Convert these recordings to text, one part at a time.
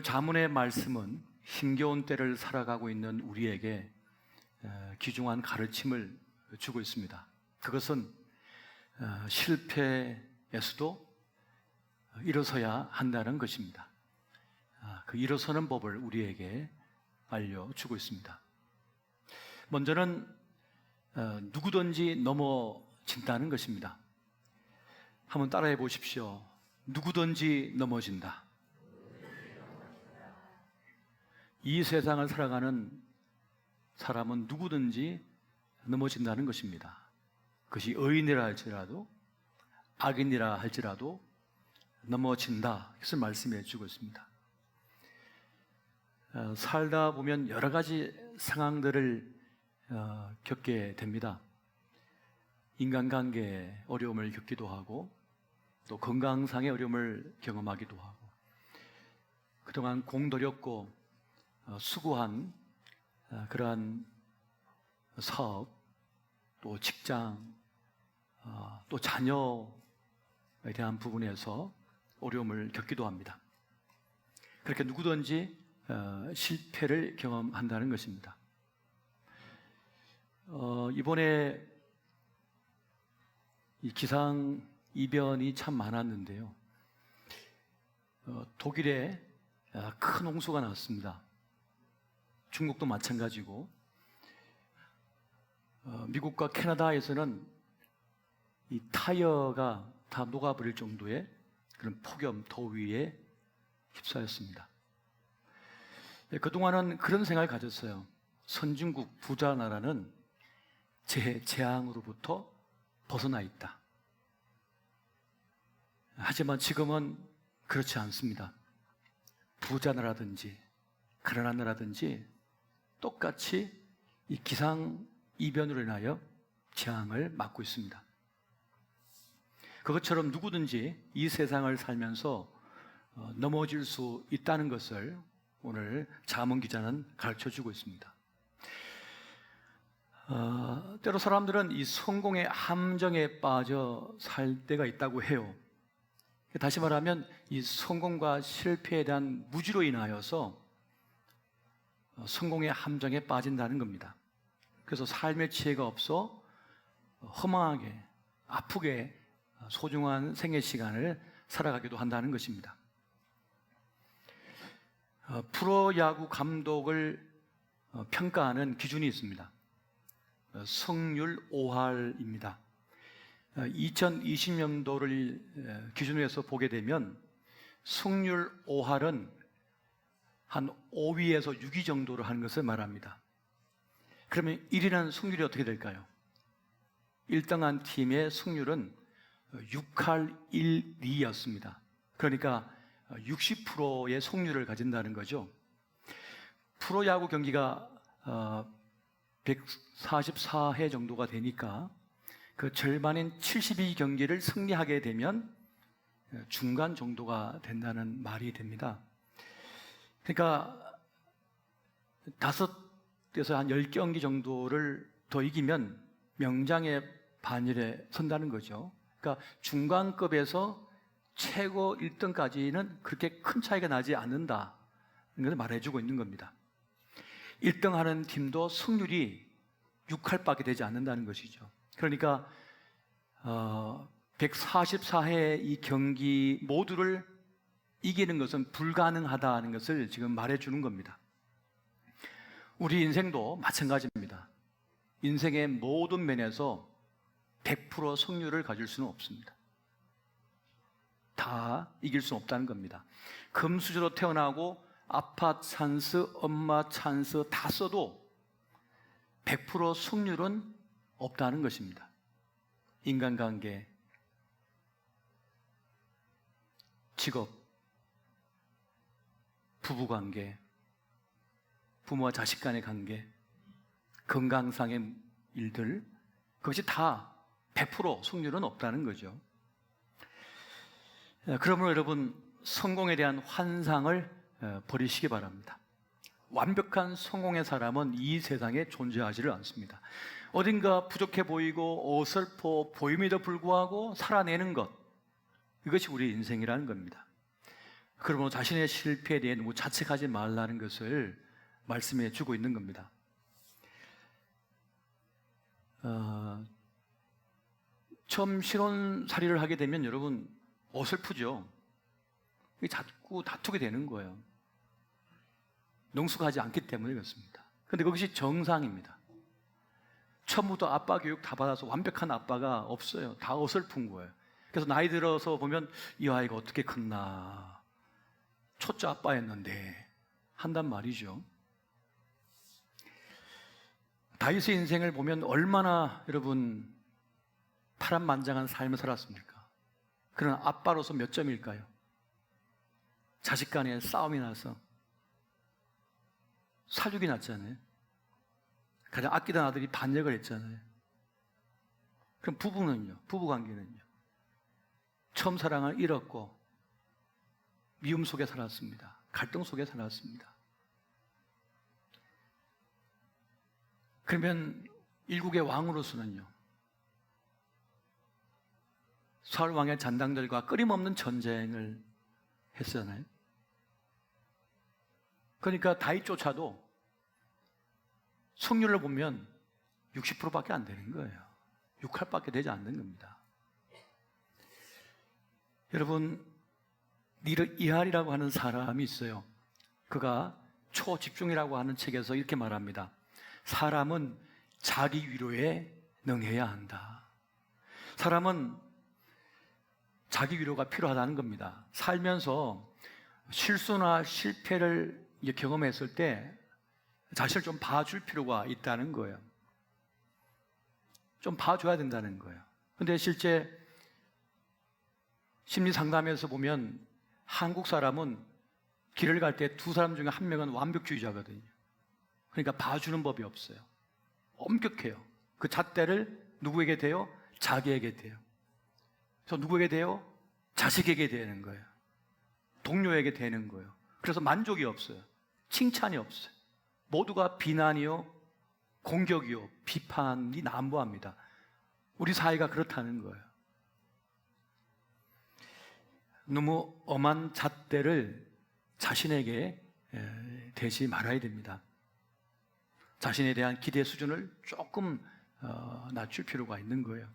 오늘 자문의 말씀은 힘겨운 때를 살아가고 있는 우리에게 어, 귀중한 가르침을 주고 있습니다. 그것은 어, 실패에서도 일어서야 한다는 것입니다. 아, 그 일어서는 법을 우리에게 알려주고 있습니다. 먼저는 어, 누구든지 넘어진다는 것입니다. 한번 따라해 보십시오. 누구든지 넘어진다. 이 세상을 살아가는 사람은 누구든지 넘어진다는 것입니다. 그것이 의인이라 할지라도 악인이라 할지라도 넘어진다. 이것을 말씀해 주고 있습니다. 어, 살다 보면 여러 가지 상황들을 어, 겪게 됩니다. 인간관계에 어려움을 겪기도 하고 또 건강상의 어려움을 경험하기도 하고 그동안 공들였고 어, 수고한 어, 그러한 사업 또 직장 어, 또 자녀에 대한 부분에서 어려움을 겪기도 합니다. 그렇게 누구든지 실패를 경험한다는 것입니다. 이번에 이 기상 이변이 참 많았는데요. 독일에 큰 홍수가 났습니다. 중국도 마찬가지고 어, 미국과 캐나다에서는 이 타이어가 다 녹아버릴 정도의 그런 폭염 더위에 휩싸였습니다. 네, 그동안은 그런 생각을 가졌어요. 선진국 부자 나라는 재, 재앙으로부터 벗어나 있다. 하지만 지금은 그렇지 않습니다. 부자 나라든지 가난한 나라든지 똑같이 이 기상 이변으로 인하여 재앙을 맞고 있습니다. 그것처럼 누구든지 이 세상을 살면서 어, 넘어질 수 있다는 것을 오늘 자문 기자는 가르쳐 주고 있습니다. 어, 때로 사람들은 이 성공의 함정에 빠져 살 때가 있다고 해요. 다시 말하면 이 성공과 실패에 대한 무지로 인하여서 어, 성공의 함정에 빠진다는 겁니다. 그래서 삶의 지혜가 없어 허망하게, 아프게 소중한 생애 시간을 살아가기도 한다는 것입니다. 어, 프로야구 감독을 어, 평가하는 기준이 있습니다. 성률 5할입니다. 2020년도를 기준으로 해서 보게 되면 성률 5할은 한 5위에서 6위 정도로 하는 것을 말합니다. 그러면 1위는 승률이 어떻게 될까요? 1등한 팀의 승률은 6할 1, 2였습니다. 그러니까 60%의 승률을 가진다는 거죠. 프로야구 경기가 144회 어, 정도가 되니까 그 절반인 72경기를 승리하게 되면 중간 정도가 된다는 말이 됩니다. 그러니까 다섯에서 한 열 경기 정도를 더 이기면 명장의 반열에 선다는 거죠. 그러니까 중간급에서 최고 1등까지는 그렇게 큰 차이가 나지 않는다. 이걸 말해주고 있는 겁니다. 1등 하는 팀도 승률이 6할 밖에 되지 않는다는 것이죠. 그러니까, 어, 144회 이 경기 모두를 이기는 것은 불가능하다는 것을 지금 말해주는 겁니다. 우리 인생도 마찬가지입니다. 인생의 모든 면에서 100% 승률을 가질 수는 없습니다. 다 이길 수 없다는 겁니다. 금수저로 태어나고 아파 찬스, 엄마 찬스 다 써도 100% 승률은 없다는 것입니다. 인간관계, 직업, 부부 관계, 부모와 자식 간의 관계, 건강상의 일들, 그것이 다 100% 승률은 없다는 거죠. 그러므로 여러분, 성공에 대한 환상을 어, 버리시기 바랍니다. 완벽한 성공의 사람은 이 세상에 존재하지를 않습니다. 어딘가 부족해 보이고 어설퍼 보임에도 불구하고 살아내는 것, 이것이 우리 인생이라는 겁니다. 그러므로 자신의 실패에 대해 너무 자책하지 말라는 것을 말씀해 주고 있는 겁니다. 어, 처음 신혼살이를 하게 되면 여러분 어설프죠. 자꾸 다투게 되는 거예요. 능숙하지 않기 때문에 그렇습니다. 근데 그것이 정상입니다. 처음부터 아빠 교육 다 받아서 완벽한 아빠가 없어요. 다 어설픈 거예요. 그래서 나이 들어서 보면 이 아이가 어떻게 컸나. 초짜 아빠였는데 한단 말이죠. 다윗의 인생을 보면 얼마나 여러분 파란만장한 삶을 살았습니까? 그런 아빠로서 몇 점일까요? 자식 간에 싸움이 나서 사륙이 났잖아요. 가장 아끼던 아들이 반역을 했잖아요. 그럼 부부는요? 부부 관계는요? 처음 사랑을 잃었고 미움 속에 살았습니다. 갈등 속에 살았습니다. 그러면 일국의 왕으로서는요. 사울 왕의 잔당들과 끊임없는 전쟁을 했잖아요. 그러니까 다윗조차도 승률을 보면 60%밖에 안 되는 거예요. 6할밖에 되지 않는 겁니다. 여러분, 이할이라고 하는 사람이 있어요. 그가 초집중이라고 하는 책에서 이렇게 말합니다. 사람은 자기 위로에 능해야 한다. 사람은 자기 위로가 필요하다는 겁니다. 살면서 실수나 실패를 경험했을 때 자신을 좀 봐줄 필요가 있다는 거예요. 좀 봐줘야 된다는 거예요. 근데 실제 심리 상담에서 보면 한국 사람은 길을 갈 때 두 사람 중에 한 명은 완벽주의자거든요. 그러니까 봐주는 법이 없어요. 엄격해요. 그 잣대를 누구에게 대요? 자기에게 대요. 그래서 누구에게 대요? 자식에게 되는 거예요. 동료에게 되는 거예요. 그래서 만족이 없어요. 칭찬이 없어요. 모두가 비난이요, 공격이요, 비판이 난무합니다. 우리 사회가 그렇다는 거예요. 너무 엄한 잣대를 자신에게 대지 말아야 됩니다. 자신에 대한 기대 수준을 조금 어, 낮출 필요가 있는 거예요.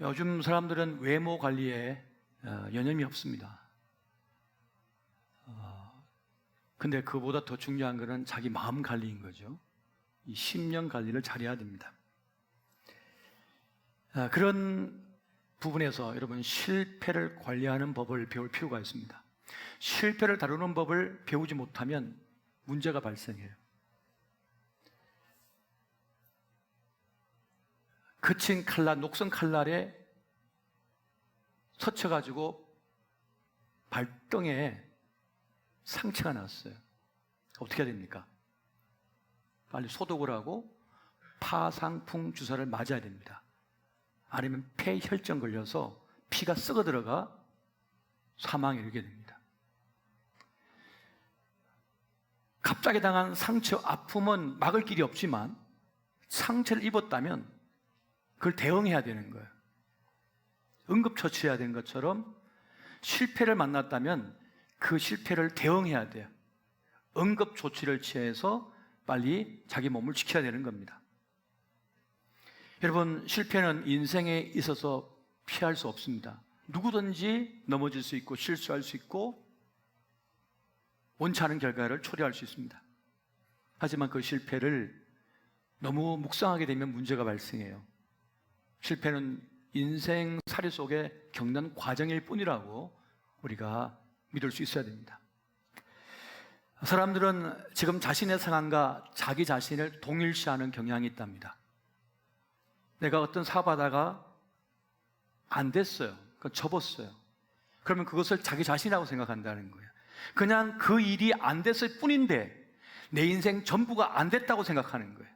요즘 사람들은 외모 관리에 어, 여념이 없습니다. 어, 근데 그보다 더 중요한 것은 자기 마음 관리인 거죠. 이 심령 관리를 잘해야 됩니다. 아, 그런 부분에서 여러분 실패를 관리하는 법을 배울 필요가 있습니다. 실패를 다루는 법을 배우지 못하면 문제가 발생해요. 거친 칼날, 녹슨 칼날에 서쳐가지고 발등에 상처가 났어요. 어떻게 해야 됩니까? 빨리 소독을 하고 파상풍 주사를 맞아야 됩니다. 아니면 폐혈증 걸려서 피가 썩어 들어가 사망에 이르게 됩니다. 갑자기 당한 상처, 아픔은 막을 길이 없지만 상처를 입었다면 그걸 대응해야 되는 거예요. 응급처치해야 되는 것처럼 실패를 만났다면 그 실패를 대응해야 돼요. 응급조치를 취해서 빨리 자기 몸을 지켜야 되는 겁니다. 여러분, 실패는 인생에 있어서 피할 수 없습니다. 누구든지 넘어질 수 있고 실수할 수 있고 원치 않은 결과를 초래할 수 있습니다. 하지만 그 실패를 너무 묵상하게 되면 문제가 발생해요. 실패는 인생 사리 속에 겪는 과정일 뿐이라고 우리가 믿을 수 있어야 됩니다. 사람들은 지금 자신의 상황과 자기 자신을 동일시하는 경향이 있답니다. 내가 어떤 사업하다가 안 됐어요. 그 접었어요. 그러면 그것을 자기 자신이라고 생각한다는 거예요. 그냥 그 일이 안 됐을 뿐인데 내 인생 전부가 안 됐다고 생각하는 거예요.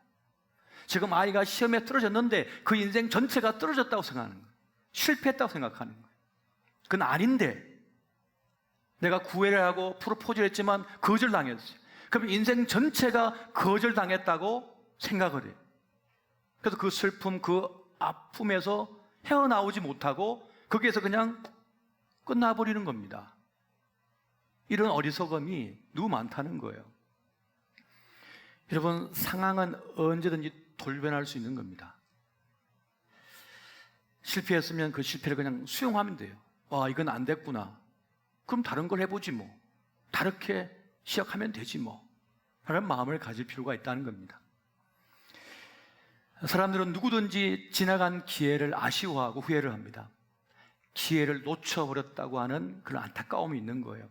지금 아이가 시험에 떨어졌는데 그 인생 전체가 떨어졌다고 생각하는 거예요. 실패했다고 생각하는 거예요. 그건 아닌데 내가 구애를 하고 프로포즈를 했지만 거절당했어요. 그럼 인생 전체가 거절당했다고 생각을 해요. 그래서 그 슬픔, 그 아픔에서 헤어나오지 못하고 거기에서 그냥 끝나버리는 겁니다. 이런 어리석음이 너무 많다는 거예요. 여러분, 상황은 언제든지 돌변할 수 있는 겁니다. 실패했으면 그 실패를 그냥 수용하면 돼요. 와, 이건 안 됐구나. 그럼 다른 걸 해보지 뭐. 다르게 시작하면 되지 뭐. 라는 마음을 가질 필요가 있다는 겁니다. 사람들은 누구든지 지나간 기회를 아쉬워하고 후회를 합니다. 기회를 놓쳐버렸다고 하는 그런 안타까움이 있는 거예요.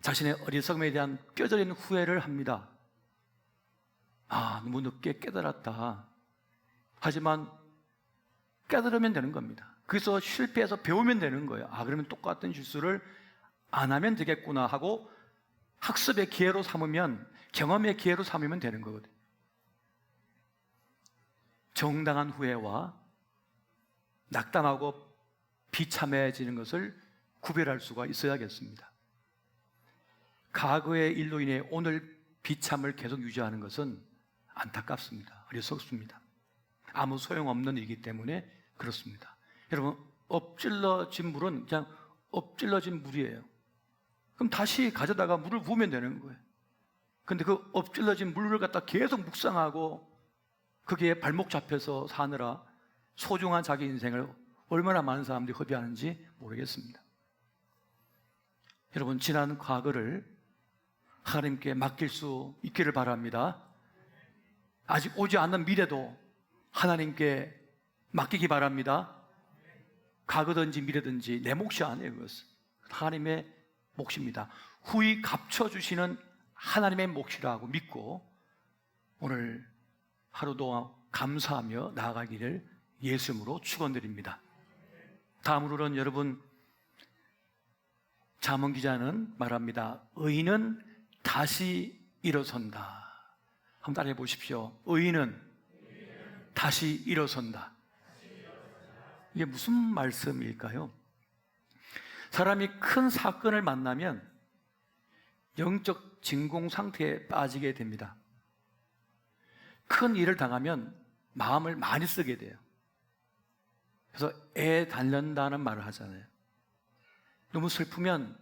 자신의 어리석음에 대한 뼈저린 후회를 합니다. 아, 너무 늦게 깨달았다. 하지만 깨달으면 되는 겁니다. 그래서 실패해서 배우면 되는 거예요. 아, 그러면 똑같은 실수를 안 하면 되겠구나 하고 학습의 기회로 삼으면 경험의 기회로 삼으면 되는 거거든요. 정당한 후회와 낙담하고 비참해지는 것을 구별할 수가 있어야겠습니다. 과거의 일로 인해 오늘 비참을 계속 유지하는 것은 안타깝습니다. 어리석습니다. 아무 소용없는 일이기 때문에 그렇습니다. 여러분, 엎질러진 물은 그냥 엎질러진 물이에요. 그럼 다시 가져다가 물을 부으면 되는 거예요. 근데 그 엎질러진 물을 갖다 계속 묵상하고 거기에 발목 잡혀서 사느라 소중한 자기 인생을 얼마나 많은 사람들이 허비하는지 모르겠습니다. 여러분, 지난 과거를 하나님께 맡길 수 있기를 바랍니다. 아직 오지 않는 미래도 하나님께 맡기기 바랍니다. 과거든지 미래든지 내 몫이 아니에요, 그것은. 하나님의 몫입니다. 후히 갚쳐주시는 하나님의 몫이라고 믿고 오늘 하루도 감사하며 나아가기를 예수님으로 축원드립니다. 다음으로는 여러분 자문 기자는 말합니다. 의인은 다시 일어선다. 한번 따라해 보십시오. 의인은 다시 일어선다. 이게 무슨 말씀일까요? 사람이 큰 사건을 만나면 영적 진공 상태에 빠지게 됩니다. 큰 일을 당하면 마음을 많이 쓰게 돼요. 그래서 애 달련다는 말을 하잖아요. 너무 슬프면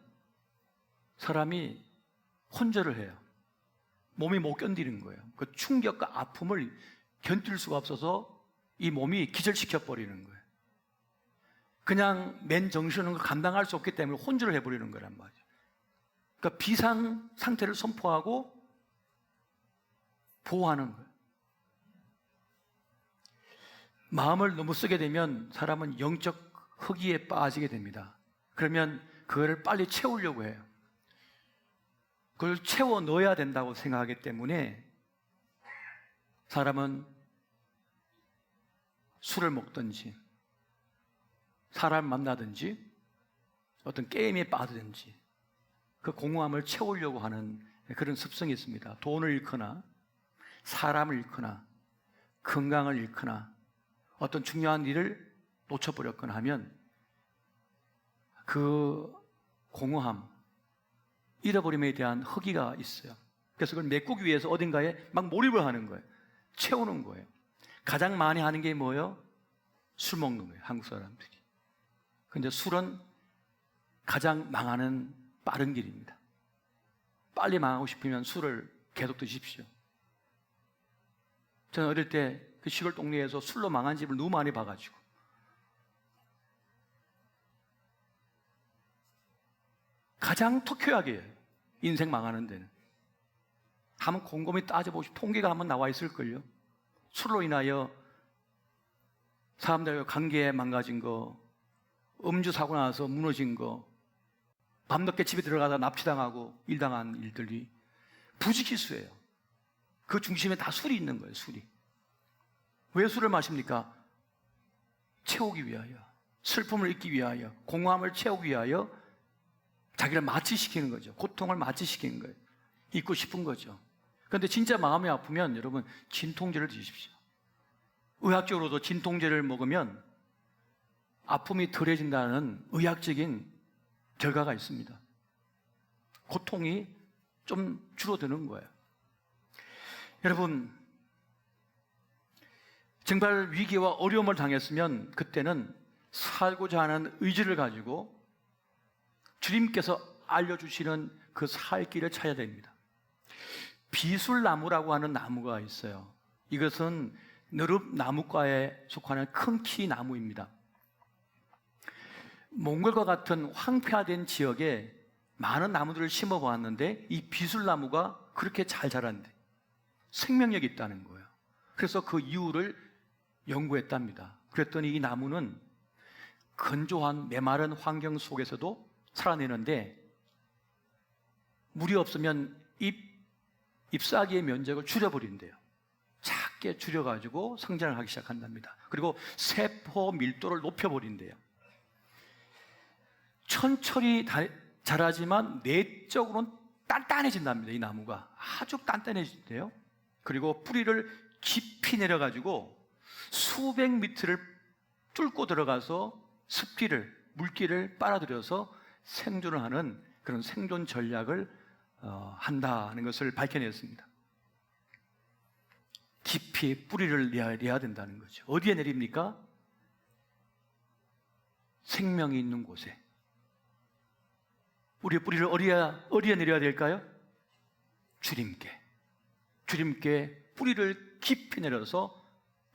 사람이 혼절을 해요. 몸이 못 견디는 거예요. 그 충격과 아픔을 견딜 수가 없어서 이 몸이 기절시켜 버리는 거예요. 그냥 맨 정신은 감당할 수 없기 때문에 혼절을 해버리는 거란 말이죠. 그러니까 비상 상태를 선포하고 보호하는 거예요. 마음을 너무 쓰게 되면 사람은 영적 흑기에 빠지게 됩니다. 그러면 그거를 빨리 채우려고 해요. 그걸 채워 넣어야 된다고 생각하기 때문에 사람은 술을 먹든지 사람 만나든지 어떤 게임에 빠지든지 그 공허함을 채우려고 하는 그런 습성이 있습니다. 돈을 잃거나 사람을 잃거나 건강을 잃거나 어떤 중요한 일을 놓쳐버렸거나 하면 그 공허함, 잃어버림에 대한 허기가 있어요. 그래서 그걸 메꾸기 위해서 어딘가에 막 몰입을 하는 거예요. 채우는 거예요. 가장 많이 하는 게 뭐예요? 술 먹는 거예요. 한국 사람들이. 근데 술은 가장 망하는 빠른 길입니다. 빨리 망하고 싶으면 술을 계속 드십시오. 저는 어릴 때 그 시골 동네에서 술로 망한 집을 너무 많이 봐가지고 가장 터키하게 인생 망하는 데는 한번 곰곰이 따져보시 통계가 한번 나와 있을걸요. 술로 인하여 사람들과 관계 망가진 거, 음주 사고 나서 무너진 거, 밤늦게 집에 들어가다 납치당하고 일당한 일들이 부지기수예요. 그 중심에 다 술이 있는 거예요, 술이. 왜 술을 마십니까? 채우기 위하여. 슬픔을 잊기 위하여. 공허함을 채우기 위하여 자기를 마취시키는 거죠. 고통을 마취시키는 거예요. 잊고 싶은 거죠. 그런데 진짜 마음이 아프면 여러분 진통제를 드십시오. 의학적으로도 진통제를 먹으면 아픔이 덜해진다는 의학적인 결과가 있습니다. 고통이 좀 줄어드는 거예요. 여러분, 정말 위기와 어려움을 당했으면 그때는 살고자 하는 의지를 가지고 주님께서 알려주시는 그 살 길을 찾아야 됩니다. 비술나무라고 하는 나무가 있어요. 이것은 느릅 나무과에 속하는 큰 키 나무입니다. 몽골과 같은 황폐화된 지역에 많은 나무들을 심어 보았는데 이 비술나무가 그렇게 잘 자란대. 생명력이 있다는 거예요. 그래서 그 이유를 연구했답니다. 그랬더니 이 나무는 건조한 메마른 환경 속에서도 살아내는데 물이 없으면 잎 잎사귀의 면적을 줄여버린대요. 작게 줄여가지고 성장을 하기 시작한답니다. 그리고 세포 밀도를 높여버린대요. 천천히 다- 자라지만 내적으로는 단단해진답니다. 이 나무가 아주 단단해진대요. 그리고 뿌리를 깊이 내려가지고 수백 미터를 뚫고 들어가서 습기를 물기를 빨아들여서 생존을 하는 그런 생존 전략을 어, 한다는 것을 밝혀냈습니다. 깊이 뿌리를 내야, 된다는 거죠. 어디에 내립니까? 생명이 있는 곳에. 우리의 뿌리를 어디에, 어디에 내려야 될까요? 주님께. 주님께 뿌리를 깊이 내려서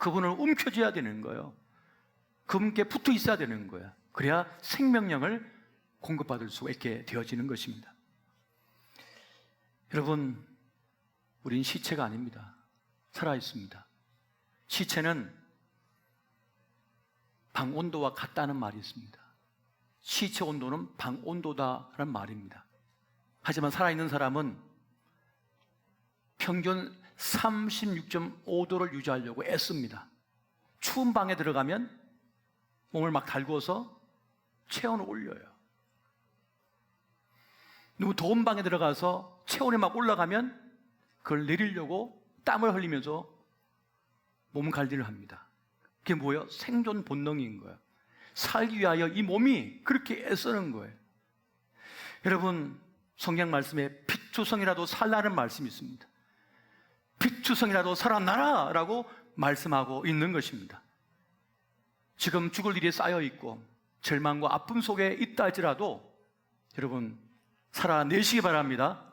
그분을 움켜쥐어야 되는 거예요. 그분께 붙어 있어야 되는 거야. 그래야 생명력을 공급받을 수가 있게 되어지는 것입니다. 여러분, 우린 시체가 아닙니다. 살아 있습니다. 시체는 방 온도와 같다는 말이 있습니다. 시체 온도는 방 온도다라는 말입니다. 하지만 살아있는 사람은 평균 36.5도를 유지하려고 애씁니다. 추운 방에 들어가면 몸을 막 달구어서 체온을 올려요. 너무 더운 방에 들어가서 체온이 막 올라가면 그걸 내리려고 땀을 흘리면서 몸 관리를 합니다. 그게 뭐예요? 생존 본능인 거예요. 살기 위하여 이 몸이 그렇게 애쓰는 거예요. 여러분, 성경 말씀에 빛주성이라도 살라는 말씀이 있습니다. 빛주성이라도 살아나라! 라고 말씀하고 있는 것입니다. 지금 죽을 일이 쌓여 있고 절망과 아픔 속에 있다 할지라도 여러분 살아내시기 바랍니다.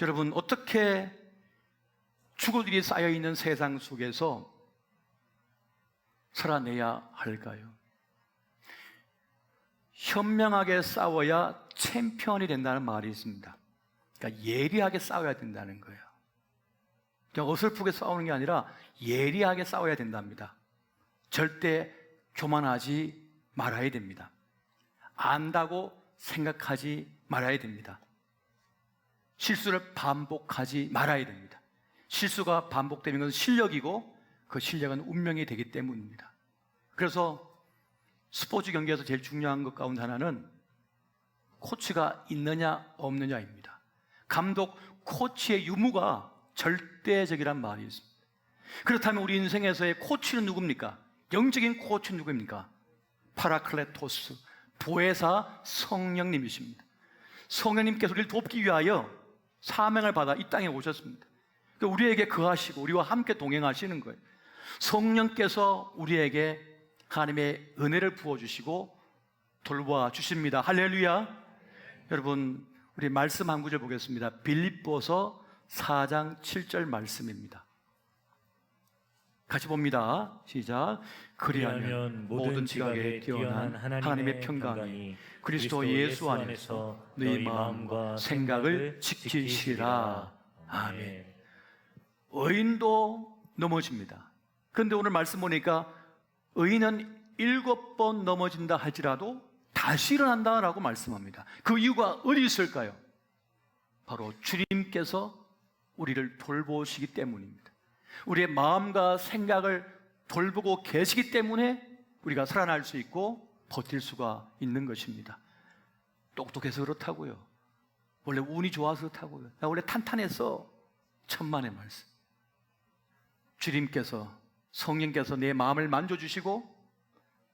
여러분 어떻게 죽을 일이 쌓여 있는 세상 속에서 살아내야 할까요? 현명하게 싸워야 챔피언이 된다는 말이 있습니다. 그러니까 예리하게 싸워야 된다는 거예요. 그냥 어설프게 싸우는 게 아니라 예리하게 싸워야 된답니다. 절대 교만하지 말아야 됩니다. 안다고 생각하지 말아야 됩니다. 실수를 반복하지 말아야 됩니다. 실수가 반복되는 것은 실력이고 그 실력은 운명이 되기 때문입니다. 그래서 스포츠 경기에서 제일 중요한 것 가운데 하나는 코치가 있느냐 없느냐입니다. 감독 코치의 유무가 절대적이란 말이 있습니다. 그렇다면 우리 인생에서의 코치는 누굽니까? 영적인 코치는 누구입니까? 파라클레토스, 보혜사 성령님이십니다. 성령님께서 우리를 돕기 위하여 사명을 받아 이 땅에 오셨습니다. 그러니까 우리에게 거하시고 우리와 함께 동행하시는 거예요. 성령께서 우리에게 하나님의 은혜를 부어주시고 돌보아 주십니다. 할렐루야. 여러분, 우리 말씀 한 구절 보겠습니다. 빌립보서 4장 7절 말씀입니다. 같이 봅니다. 시작. 그리하면 모든 지각에 뛰어난 하나님의 평강이 그리스도 예수 안에서 너희 마음과 생각을 지키시라. 아멘. 의인도 넘어집니다. 그런데 오늘 말씀 보니까 의인은 일곱 번 넘어진다 할지라도 다시 일어난다라고 말씀합니다. 그 이유가 어디 있을까요? 바로 주님께서 우리를 돌보시기 때문입니다. 우리의 마음과 생각을 돌보고 계시기 때문에 우리가 살아날 수 있고 버틸 수가 있는 것입니다. 똑똑해서 그렇다고요. 원래 운이 좋아서 그렇다고요. 나 원래 탄탄해서 천만의 말씀. 주님께서 성령께서 내 마음을 만져주시고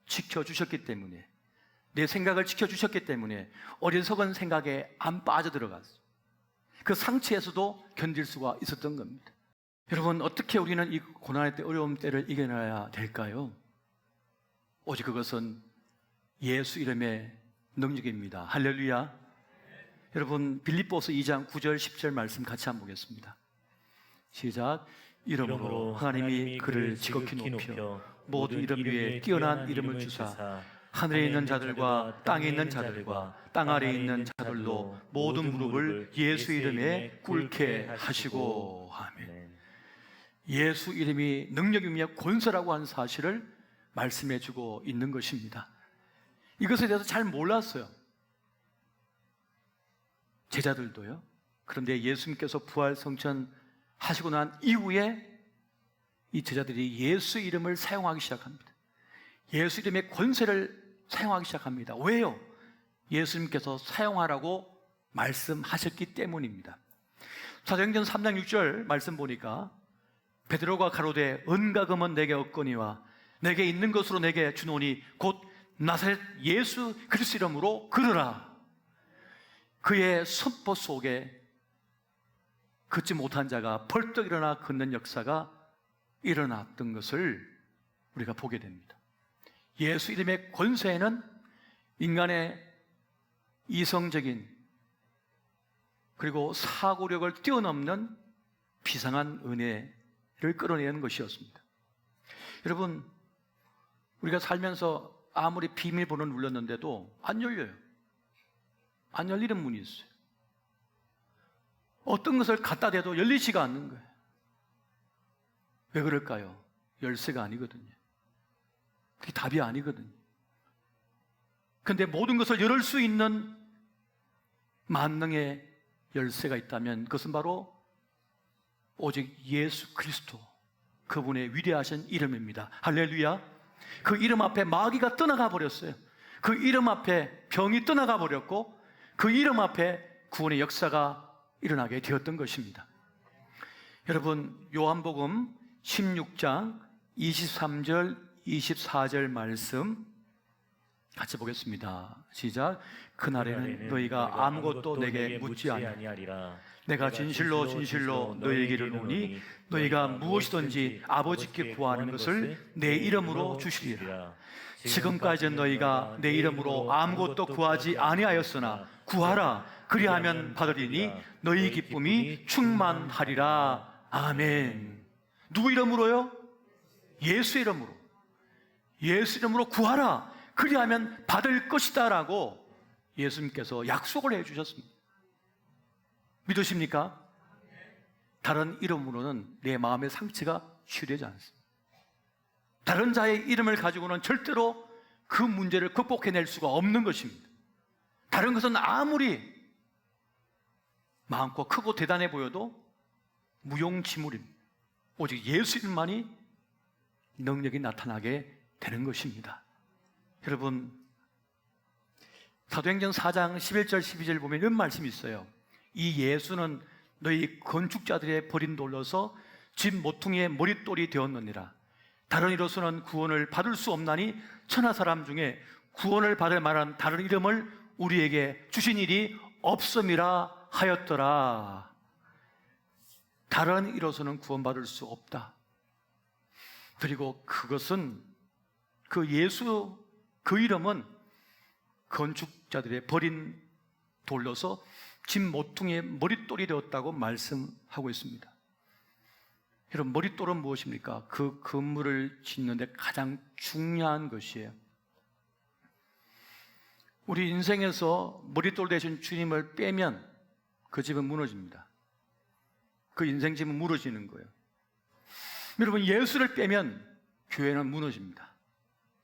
지켜주셨기 때문에 내 생각을 지켜주셨기 때문에 어리석은 생각에 안 빠져들어갔어. 그 상처에서도 견딜 수가 있었던 겁니다. 여러분, 어떻게 우리는 이 고난의 때, 어려움 때를 이겨내야 될까요? 오직 그것은 예수 이름의 능력입니다. 할렐루야. 여러분 빌립보서 2장 9절 10절 말씀 같이 한번 보겠습니다. 시작. 이름으로 하나님이 그를 지극히 높여 모든 이름 위에 뛰어난 이름을 주사 하늘에 있는 자들과 땅에 있는 자들과 땅 아래에 있는 자들로 모든 무릎을 예수 이름에 꿇게 하시고 아멘. 예수 이름이 능력이며 권세라고 하는 사실을 말씀해 주고 있는 것입니다. 이것에 대해서 잘 몰랐어요. 제자들도요. 그런데 예수님께서 부활 성천 하시고 난 이후에 이 제자들이 예수 이름을 사용하기 시작합니다. 예수 이름의 권세를 사용하기 시작합니다. 왜요? 예수님께서 사용하라고 말씀하셨기 때문입니다. 사도행전 3장 6절 말씀 보니까 베드로가 가로되 은과 금은 내게 없거니와 내게 있는 것으로 내게 주노니 곧 나사렛 예수 그리스도 이름으로 걸으라. 그의 선포 속에 걷지 못한 자가 벌떡 일어나 걷는 역사가 일어났던 것을 우리가 보게 됩니다. 예수 이름의 권세에는 인간의 이성적인 그리고 사고력을 뛰어넘는 비상한 은혜를 끌어내는 것이었습니다. 여러분, 우리가 살면서 아무리 비밀번호 눌렀는데도 안 열려요. 안 열리는 문이 있어요. 어떤 것을 갖다 대도 열리지가 않는 거예요. 왜 그럴까요? 열쇠가 아니거든요. 그게 답이 아니거든요. 근데 모든 것을 열을 수 있는 만능의 열쇠가 있다면 그것은 바로 오직 예수 그리스도 그분의 위대하신 이름입니다. 할렐루야. 그 이름 앞에 마귀가 떠나가 버렸어요. 그 이름 앞에 병이 떠나가 버렸고 그 이름 앞에 구원의 역사가 일어나게 되었던 것입니다. 여러분, 요한복음 16장 23절, 24절 말씀 같이 보겠습니다. 시작. 그날에는 너희가 아무것도 내게 묻지 아니하리라. 내가 진실로 진실로 너희에게 이르노니 너희가 무엇이든지 아버지께 구하는 것을 내 이름으로 주시리라. 지금까지 너희가 내 이름으로 아무것도 구하지 아니하였으나 구하라 그리하면 받으리니 너희 기쁨이 충만하리라. 아멘. 누구 이름으로요? 예수 이름으로. 예수 이름으로 구하라. 그리하면 받을 것이다 라고 예수님께서 약속을 해 주셨습니다. 믿으십니까? 다른 이름으로는 내 마음의 상처가 치유되지 않습니다. 다른 자의 이름을 가지고는 절대로 그 문제를 극복해낼 수가 없는 것입니다. 다른 것은 아무리 많고 크고 대단해 보여도 무용지물입니다. 오직 예수 이름만이 능력이 나타나게 되는 것입니다. 여러분, 사도행전 4장 11절 12절 보면 이런 말씀이 있어요. 이 예수는 너희 건축자들의 버린 돌로서 집 모퉁이의 머릿돌이 되었느니라. 다른 이로서는 구원을 받을 수 없나니 천하 사람 중에 구원을 받을 만한 다른 이름을 우리에게 주신 일이 없음이라 하였더라. 다른 이로서는 구원받을 수 없다. 그리고 그것은 그 예수 그 이름은 건축자들의 버린 돌로서 집 모퉁이의 머릿돌이 되었다고 말씀하고 있습니다. 여러분, 머릿돌은 무엇입니까? 그 건물을 짓는데 가장 중요한 것이에요. 우리 인생에서 머릿돌 대신 주님을 빼면 그 집은 무너집니다. 그 인생 집은 무너지는 거예요. 여러분, 예수를 빼면 교회는 무너집니다.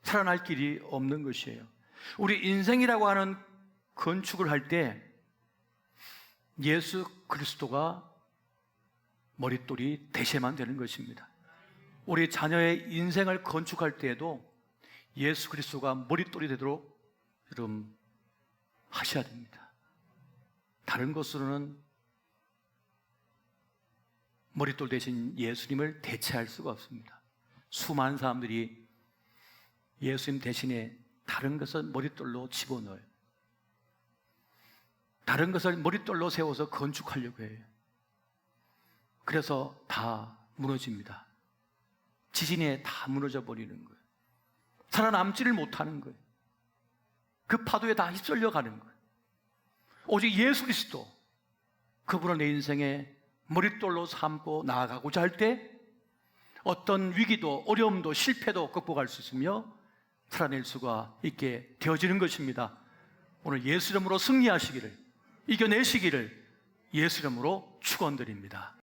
살아날 길이 없는 것이에요. 우리 인생이라고 하는 건축을 할 때 예수 그리스도가 머릿돌이 되셔야만 되는 것입니다. 우리 자녀의 인생을 건축할 때에도 예수 그리스도가 머릿돌이 되도록 여러분 하셔야 됩니다. 다른 것으로는 머릿돌 대신 예수님을 대체할 수가 없습니다. 수많은 사람들이 예수님 대신에 다른 것을 머릿돌로 집어넣어요. 다른 것을 머릿돌로 세워서 건축하려고 해요. 그래서 다 무너집니다. 지진에 다 무너져 버리는 거예요. 살아남지를 못하는 거예요. 그 파도에 다 휩쓸려 가는 거예요. 오직 예수 그리스도 그분을 내 인생의 머릿돌로 삼고 나아가고자 할 때 어떤 위기도 어려움도 실패도 극복할 수 있으며 살아낼 수가 있게 되어지는 것입니다. 오늘 예수 이름으로 승리하시기를 이겨내시기를 예수 이름으로 축원드립니다.